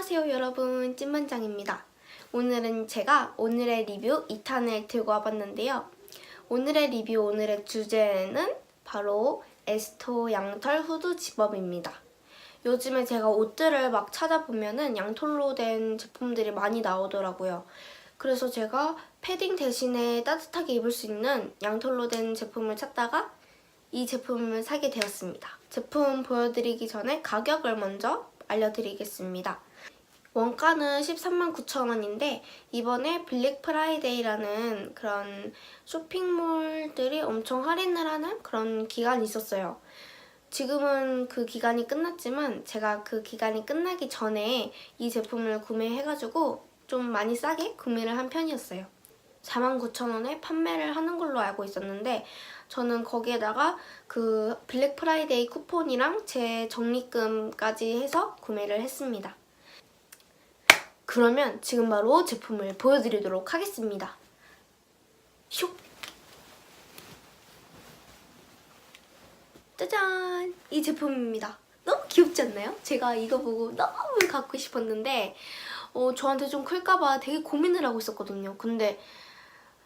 안녕하세요 여러분 찐만장입니다. 오늘은 제가 오늘의 리뷰 2탄을 들고 와봤는데요. 오늘의 리뷰 오늘의 주제는 바로 에스토 양털 후드 집업입니다. 요즘에 제가 옷들을 막 찾아보면은 양털로 된 제품들이 많이 나오더라고요. 그래서 제가 패딩 대신에 따뜻하게 입을 수 있는 양털로 된 제품을 찾다가 이 제품을 사게 되었습니다. 제품 보여드리기 전에 가격을 먼저 알려드리겠습니다. 원가는 13만 9천 원인데 이번에 블랙 프라이데이라는 그런 쇼핑몰들이 엄청 할인을 하는 그런 기간이 있었어요. 지금은 그 기간이 끝났지만 제가 그 기간이 끝나기 전에 이 제품을 구매해가지고 좀 많이 싸게 구매를 한 편이었어요. 49,000원에 판매를 하는 걸로 알고 있었는데 저는 거기에다가 그 블랙 프라이데이 쿠폰이랑 제 적립금까지 해서 구매를 했습니다. 그러면 지금 바로 제품을 보여드리도록 하겠습니다. 슉! 짜잔! 이 제품입니다. 너무 귀엽지 않나요? 제가 이거 보고 너무 갖고 싶었는데 어, 저한테 좀 클까봐 되게 고민을 하고 있었거든요. 근데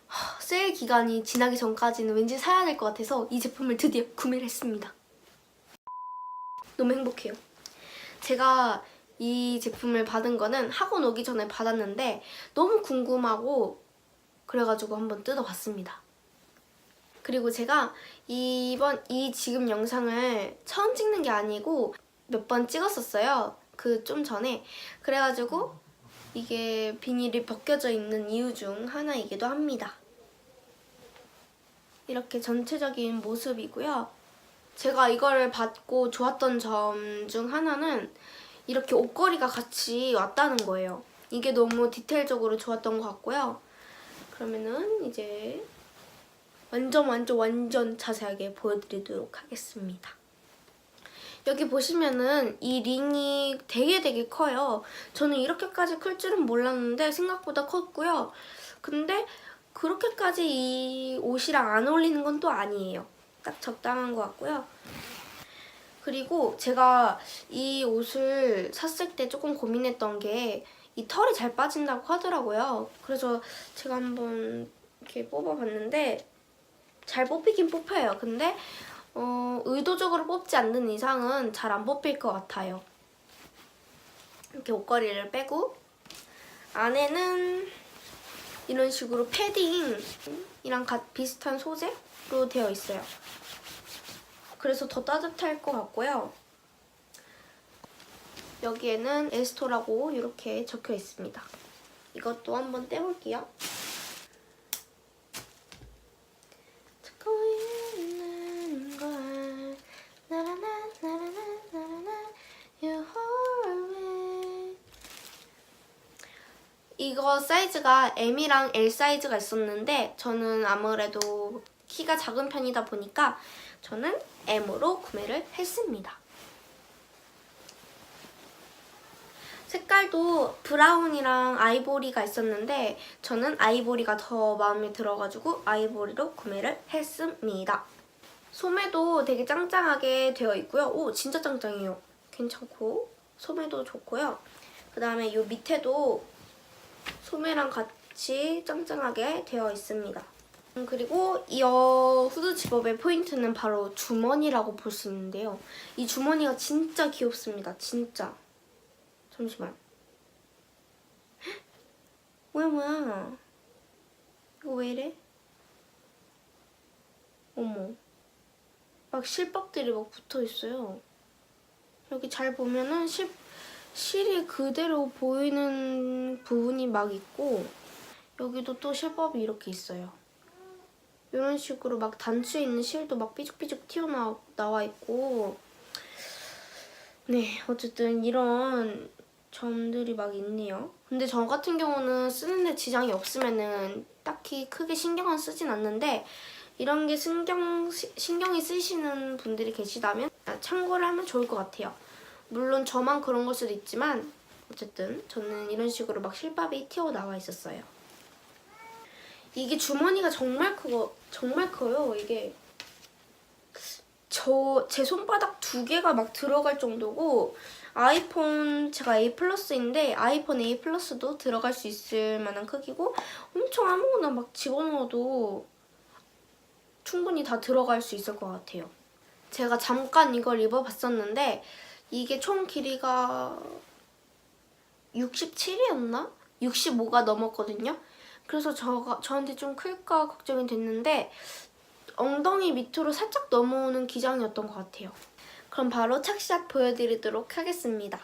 하, 세일 기간이 지나기 전까지는 왠지 사야 될 것 같아서 이 제품을 드디어 구매를 했습니다. 너무 행복해요. 제가 이 제품을 받은 거는 학원 오기 전에 받았는데 너무 궁금하고 그래가지고 한번 뜯어봤습니다. 그리고 제가 이번 이 지금 영상을 처음 찍는 게 아니고 몇 번 찍었었어요. 그 좀 전에 그래가지고 이게 비닐이 벗겨져 있는 이유 중 하나이기도 합니다. 이렇게 전체적인 모습이고요. 제가 이거를 받고 좋았던 점 중 하나는 이렇게 옷걸이가 같이 왔다는 거예요. 이게 너무 디테일적으로 좋았던 것 같고요. 그러면은 이제 완전 완전 완전 자세하게 보여드리도록 하겠습니다. 여기 보시면은 이 링이 되게 되게 커요. 저는 이렇게까지 클 줄은 몰랐는데 생각보다 컸고요. 근데 그렇게까지 이 옷이랑 안 어울리는 건 또 아니에요. 딱 적당한 것 같고요. 그리고 제가 이 옷을 샀을 때 조금 고민했던 게 이 털이 잘 빠진다고 하더라고요. 그래서 제가 한번 이렇게 뽑아봤는데 잘 뽑히긴 뽑혀요. 근데 어, 의도적으로 뽑지 않는 이상은 잘 안 뽑힐 것 같아요. 이렇게 옷걸이를 빼고 안에는 이런 식으로 패딩이랑 가- 비슷한 소재로 되어 있어요. 그래서 더 따뜻할 것 같고요. 여기에는 에스토라고 이렇게 적혀 있습니다. 이것도 한번 떼볼게요. 이거 사이즈가 M이랑 L 사이즈가 있었는데 저는 아무래도 키가 작은 편이다 보니까 저는 M으로 구매를 했습니다. 색깔도 브라운이랑 아이보리가 있었는데 저는 아이보리가 더 마음에 들어가지고 아이보리로 구매를 했습니다. 소매도 되게 짱짱하게 되어 있고요. 오 진짜 짱짱해요. 괜찮고 소매도 좋고요. 그 다음에 이 밑에도 소매랑 같이 짱짱하게 되어 있습니다. 음, 그리고 이 어, 후드 집업의 포인트는 바로 주머니라고 볼 수 있는데요. 이 주머니가 진짜 귀엽습니다. 진짜. 잠시만. 헉? 뭐야 뭐야. 이거 왜 이래? 어머. 막 실밥들이 막 붙어 있어요. 여기 잘 보면은 실, 실이 그대로 보이는 부분이 막 있고 여기도 또 실밥이 이렇게 있어요. 이런 식으로 막 단추에 있는 실도 막 삐죽삐죽 튀어나와 있고 네 어쨌든 이런 점들이 막 있네요. 근데 저 같은 경우는 쓰는데 지장이 없으면은 딱히 크게 신경은 쓰진 않는데 이런 게 신경 시- 신경이 쓰시는 분들이 계시다면 참고를 하면 좋을 것 같아요. 물론 저만 그런 걸 수도 있지만 어쨌든 저는 이런 식으로 막 실밥이 튀어나와 있었어요. 이게 주머니가 정말 크고 정말 커요. 이게 저 제 손바닥 두 개가 막 들어갈 정도고 아이폰 제가 A 플러스인데 아이폰 A 플러스도 들어갈 수 있을 만한 크기고 엄청 아무거나 막 집어넣어도 충분히 다 들어갈 수 있을 것 같아요. 제가 잠깐 이걸 입어봤었는데 이게 총 길이가 67이었나? 65가 넘었거든요. 그래서 저가, 저한테 좀 클까 걱정이 됐는데 엉덩이 밑으로 살짝 넘어오는 기장이었던 것 같아요. 그럼 바로 착샷 보여드리도록 하겠습니다.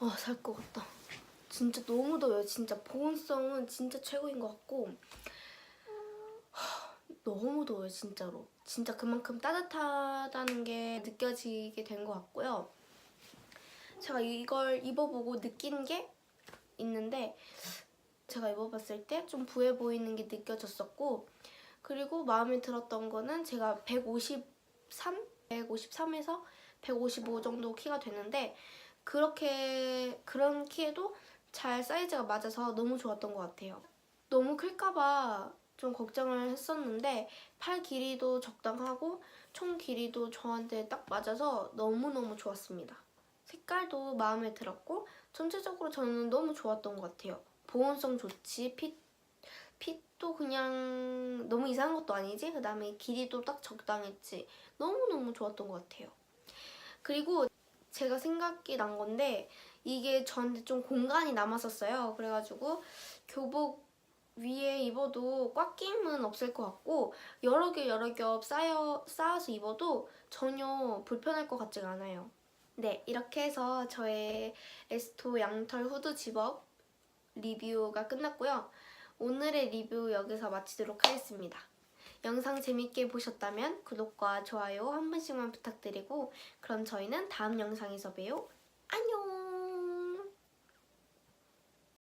아, 살 것 같다. 진짜 너무 더워요. 진짜 보온성은 진짜 최고인 것 같고. 하, 너무 더워요, 진짜로. 진짜 그만큼 따뜻하다는 게 느껴지게 된 것 같고요. 제가 이걸 입어보고 느낀 게 있는데 제가 입어봤을 때 좀 부해 보이는 게 느껴졌었고 그리고 마음에 들었던 거는 제가 153? 153에서 155 정도 키가 되는데 그렇게 그런 키에도 잘 사이즈가 맞아서 너무 좋았던 것 같아요. 너무 클까봐 좀 걱정을 했었는데 팔 길이도 적당하고 총 길이도 저한테 딱 맞아서 너무너무 좋았습니다. 색깔도 마음에 들었고 전체적으로 저는 너무 좋았던 것 같아요. 보온성 좋지, 핏, 핏도 그냥 너무 이상한 것도 아니지? 그 다음에 길이도 딱 적당했지. 너무너무 좋았던 것 같아요. 그리고 제가 생각이 난 건데 이게 저한테 좀 공간이 남았었어요. 그래가지고 교복 위에 입어도 꽉 끼임은 없을 것 같고 여러 개 여러 겹 쌓여, 쌓아서 입어도 전혀 불편할 것 같지가 않아요. 네, 이렇게 해서 저의 에스토 양털 후드 집업 리뷰가 끝났고요. 오늘의 리뷰 여기서 마치도록 하겠습니다. 영상 재밌게 보셨다면 구독과 좋아요 한 번씩만 부탁드리고 그럼 저희는 다음 영상에서 봬요.